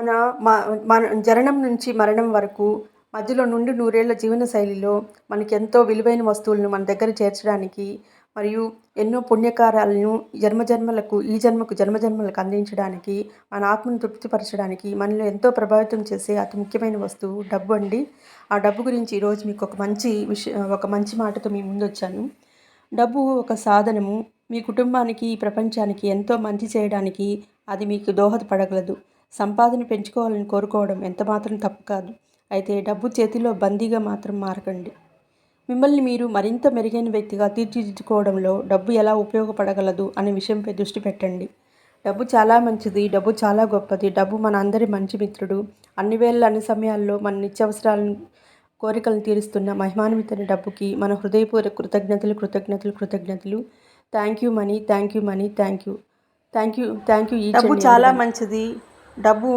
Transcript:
మన మ- మన జననం నుంచి మరణం వరకు మధ్యలో నుండి నూరేళ్ళ జీవన శైలిలో మనకి ఎంతో విలువైన వస్తువులను మన దగ్గర చేర్చడానికి మరియు ఎన్నో పుణ్యకార్యాలను జన్మజన్మలకు ఈ జన్మకు జన్మజన్మలకు అందించడానికి మన ఆత్మను తృప్తిపరచడానికి మనలో ఎంతో ప్రభావితం చేసే అతి ముఖ్యమైన వస్తువు డబ్బు అండి. ఆ డబ్బు గురించి ఈరోజు మీకు ఒక మంచి విష ఒక మంచి మాటతో మీ ముందు వచ్చాను డబ్బు ఒక సాధనము. మీ కుటుంబానికి ఈ ప్రపంచానికి ఎంతో మంచి చేయడానికి అది మీకు దోహదపడగలదు. సంపాదన పెంచుకోవాలని కోరుకోవడం ఎంత మాత్రం తప్పు కాదు. అయితే డబ్బు చేతిలో బందీగా మాత్రం మారకండి. మిమ్మల్ని మీరు మరింత మెరుగైన వ్యక్తిగా తీర్చిదిద్దుకోవడంలో డబ్బు ఎలా ఉపయోగపడగలదు అనే విషయంపై దృష్టి పెట్టండి. డబ్బు చాలా మంచిది డబ్బు చాలా గొప్పది. డబ్బు మన అందరి మంచి మిత్రుడు. అన్ని వేళ అన్ని సమయాల్లో మన నిత్యావసరాలను కోరికలను తీరుస్తున్న మహిమాన్వితమైన డబ్బుకి మన హృదయపూర్వక కృతజ్ఞతలు కృతజ్ఞతలు కృతజ్ఞతలు. Thank you money thank you money thank you. Thank you thank you డబ్బు చాలా మంచిది. డబ్బు